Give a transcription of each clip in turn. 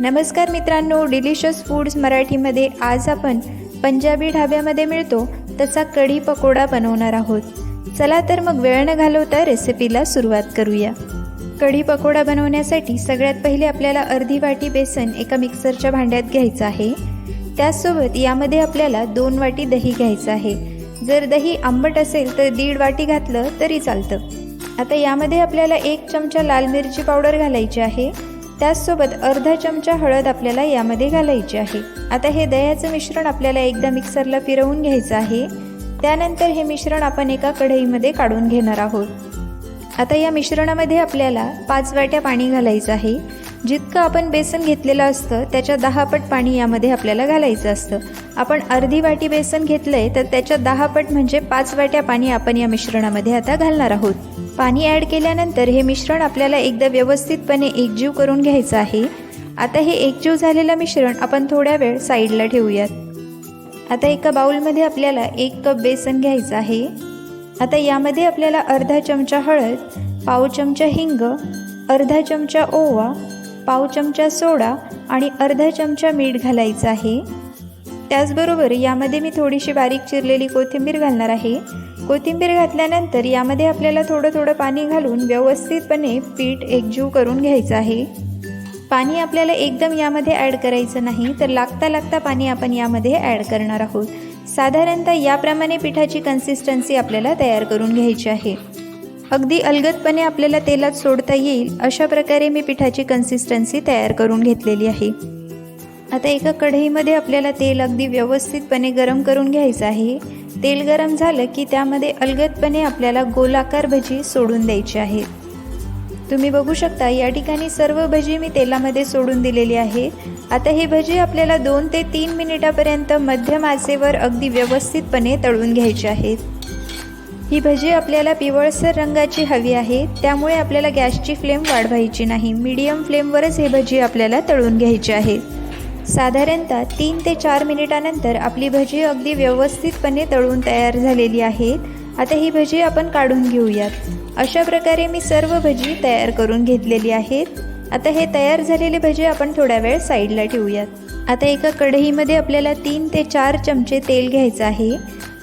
नमस्कार मित्रांनो delicious foods मराठीमध्ये आज आपण पंजाबी ढाब्यामध्ये मिळतो तसा कढी पकोडा बनवणार आहोत. चला तर मग वेळ न घालवता रेसिपीला सुरुवात करूया. कढी पकोडा बनवण्यासाठी सगळ्यात पहिले आपल्याला अर्धी वाटी बेसन एका मिक्सरच्या भांड्यात घ्यायचं आहे. त्याचसोबत यामध्ये आपल्याला दोन वाटी दही घ्यायचं आहे. जर दही आंबट असेल तर दीड वाटी घातलं तरी चालतं. आता यामध्ये आपल्याला एक चमचा लाल मिरची पावडर घालायची आहे. त्याचसोबत अर्धा चमचा हळद आपल्याला यामध्ये घालायची आहे. आता हे दह्याचं मिश्रण आपल्याला एकदा मिक्सरला फिरवून घ्यायचं आहे. त्यानंतर हे मिश्रण आपण एका कढईमध्ये काढून घेणार आहोत. आता या मिश्रणामध्ये आपल्याला पाच वाट्या पाणी घालायचं आहे. जितकं आपण बेसन घेतलेलं असतं त्याच्या दहा पट पाणी यामध्ये आपल्याला घालायचं असतं. आपण अर्धी वाटी बेसन घेतलं आहे तर त्याच्या दहा पट म्हणजे पाच वाट्या पाणी आपण या मिश्रणामध्ये आता घालणार आहोत. पाणी ॲड केल्यानंतर हे मिश्रण आपल्याला एकदा व्यवस्थितपणे एकजीव करून घ्यायचं आहे. आता हे एकजीव झालेलं मिश्रण आपण थोड्या वेळ साईडला ठेवूयात. आता एका बाउलमध्ये आपल्याला एक कप बेसन घ्यायचं आहे. आता यामध्ये आपल्याला अर्धा चमचा हळद पाव चमचा हिंग अर्धा चमचा ओवा पाव चमचा सोडा आणि अर्धा चमचा मीठ घालायचं आहे. त्याचबरोबर यामध्ये मी थोडीशी बारीक चिरलेली कोथिंबीर घालणार आहे. कोथिंबीर घातल्यानंतर यामध्ये आपल्याला थोडं थोडं पाणी घालून व्यवस्थितपणे पीठ एकजीव करून घ्यायचं आहे. पाणी आपल्याला एकदम यामध्ये ॲड करायचं नाही तर लागता लागता पाणी आपण यामध्ये ॲड करणार आहोत. साधारणतः याप्रमाणे पिठाची कन्सिस्टन्सी आपल्याला तयार करून घ्यायची आहे. अगदी अलगदपणे आपल्याला तेलात सोडता येईल अशा प्रकारे मी पिठाची कन्सिस्टन्सी तयार करून घेतलेली आहे. आता एका कढईमध्ये आपल्याला तेल अगदी व्यवस्थितपणे गरम करून घ्यायचं आहे. तेल गरम झालं की त्यामध्ये अलगदपणे आपल्याला गोलाकार भजी सोडून द्यायची आहे. तुम्ही बघू शकता या ठिकाणी सर्व भजी मी तेलामध्ये सोडून दिलेली आहे. आता ही भजी आपल्याला दोन ते तीन मिनिटापर्यंत मध्यम आचेवर अगदी व्यवस्थितपणे तळून घ्यायची आहेत. ही भजी आपल्याला पिवळसर रंगाची हवी आहे त्यामुळे आपल्याला गॅसची फ्लेम वाढवायची नाही. मीडियम फ्लेमवरच हे भजी आपल्याला तळून घ्यायची आहे साधारणतः तीन ते चार मिनिटानंतर आपली भजी अगदी व्यवस्थितपणे तळून तयार झालेली आहेत. आता ही भजी आपण काढून घेऊयात. अशा प्रकारे मी सर्व भजी तयार करून घेतलेली आहेत. आता हे तयार झालेले भजी आपण थोड्या वेळ साईडला ठेवूयात. आता एका कढईमध्ये आपल्याला तीन ते चार चमचे तेल घ्यायचं आहे.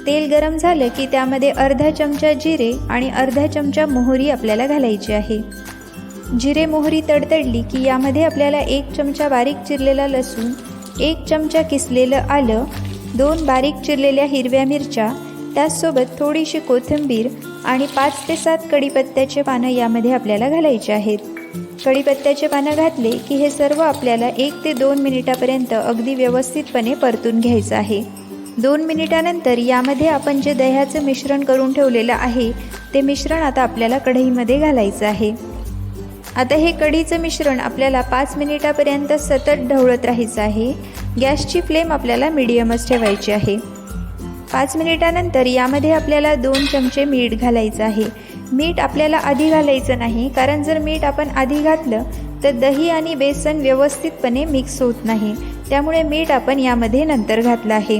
तेल गरम झालं की त्यामध्ये अर्धा चमचा जिरे आणि अर्धा चमचा मोहरी आपल्याला घालायची आहे. जिरे मोहरी तडतडली की यामध्ये आपल्याला एक चमचा बारीक चिरलेला लसूण एक चमचा किसलेलं आलं दोन बारीक चिरलेल्या हिरव्या मिरच्या त्याचसोबत थोडीशी कोथिंबीर आणि पाच ते सात कढीपत्त्याचे पानं यामध्ये आपल्याला घालायचे आहेत. कढीपत्त्याचे पानं घातले की हे सर्व आपल्याला एक ते दोन मिनिटापर्यंत अगदी व्यवस्थितपणे परतून घ्यायचं आहे. दोन मिनिटानंतर यामध्ये आपण जे दह्याचं मिश्रण करून ठेवलेलं आहे ते मिश्रण आता आपल्याला कढईमध्ये घालायचं आहे. आता हे कढीचं मिश्रण आपल्याला पाच मिनिटापर्यंत सतत ढवळत राहायचं आहे. गॅसची फ्लेम आपल्याला मिडियमच ठेवायची आहे. पाच मिनिटानंतर यामध्ये आपल्याला दोन चमचे मीठ घालायचं आहे. मीठ आपल्याला आधी घालायचं नाही कारण जर मीठ आपण आधी घातलं तर दही आणि बेसन व्यवस्थितपणे मिक्स होत नाही. त्यामुळे मीठ आपण यामध्ये नंतर घातलं आहे.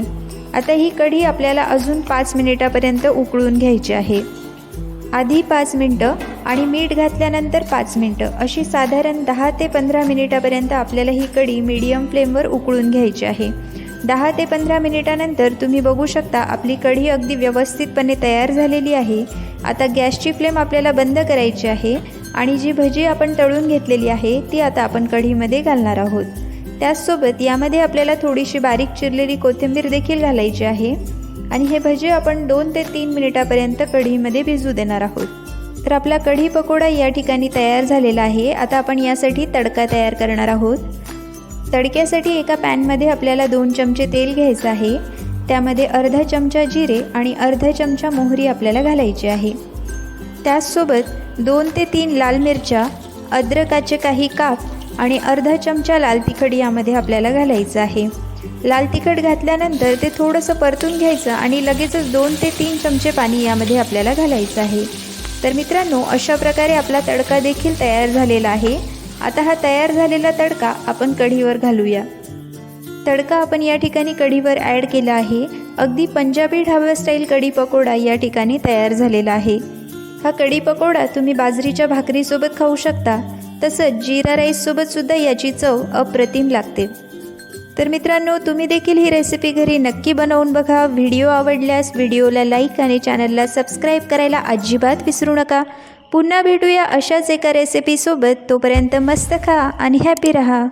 आता ही कढी आपल्याला अजून पाच मिनिटापर्यंत उकळून घ्यायची आहे. आधी पाच मिनटं आणि मीठ घातल्यानंतर पाच मिनटं. अशी साधारण दहा ते पंधरा मिनिटापर्यंत आपल्याला ही कढी मीडियम फ्लेमवर उकळून घ्यायची आहे. दहा ते पंधरा मिनिटानंतर तुम्ही बघू शकता आपली कढी अगदी व्यवस्थितपणे तयार झालेली आहे. आता गॅसची फ्लेम आपल्याला बंद करायची आहे आणि जी भजी आपण तळून घेतलेली आहे ती आता आपण कढीमध्ये घालणार आहोत. त्याचसोबत यामध्ये आपल्याला थोडीशी बारीक चिरलेली कोथिंबीर देखील घालायची आहे. आणि हे भजी आपण दोन ते तीन मिनिटापर्यंत कढीमध्ये भिजू देणार आहोत. तर आपला कढी पकोडा या ठिकाणी तयार झालेला आहे. आता आपण यासाठी तडका तयार करणार आहोत. तडक्यासाठी एका पॅनमध्ये आपल्याला दोन चमचे तेल घ्यायचं आहे. त्यामध्ये अर्धा चमचा जिरे आणि अर्धा चमचा मोहरी आपल्याला घालायची आहे. त्याचसोबत दोन ते तीन लाल मिरच्या अद्रकाचे काही काप आणि अर्धा चमचा लाल तिखट यामध्ये आपल्याला घालायचं आहे. लाल तिखट घातल्यानंतर ते थोडंसं परतून घ्यायचं आणि लगेचच दोन ते तीन चमचे पाणी यामध्ये आपल्याला घालायचं आहे. तर मित्रांनो अशा प्रकारे आपला तडका देखील तयार झालेला आहे. आता हा तयार झालेला तडका आपण कढीवर घालूया. तडका आपण या ठिकाणी कढीवर ॲड केला आहे. अगदी पंजाबी ढाबा स्टाईल कढी पकोडा या ठिकाणी तयार झालेला आहे. हा कढी पकोडा तुम्ही बाजरीच्या भाकरीसोबत खाऊ शकता. तसंच जिरा राईससोबतसुद्धा याची चव अप्रतिम लागते. तर मित्रांनो तुम्ही देखील ही रेसिपी घरी नक्की बनवून बघा. व्हिडिओ आवडल्यास व्हिडिओला लाईक आणि चॅनलला सबस्क्राईब करायला अजिबात विसरू नका. पुन्हा भेटूया अशाच एका रेसिपीसोबत तोपर्यंत मस्त खा आणि हॅपी रहा.